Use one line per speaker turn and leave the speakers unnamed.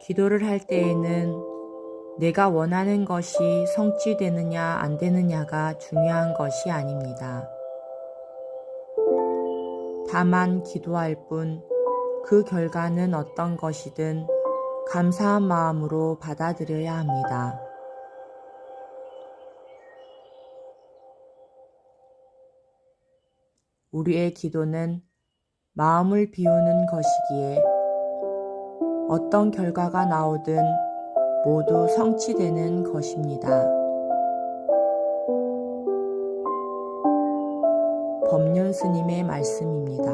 기도를 할 때에는 내가 원하는 것이 성취되느냐 안 되느냐가 중요한 것이 아닙니다. 다만 기도할 뿐 그 결과는 어떤 것이든 감사한 마음으로 받아들여야 합니다. 우리의 기도는 마음을 비우는 것이기에 어떤 결과가 나오든 모두 성취되는 것입니다. 법륜 스님의 말씀입니다.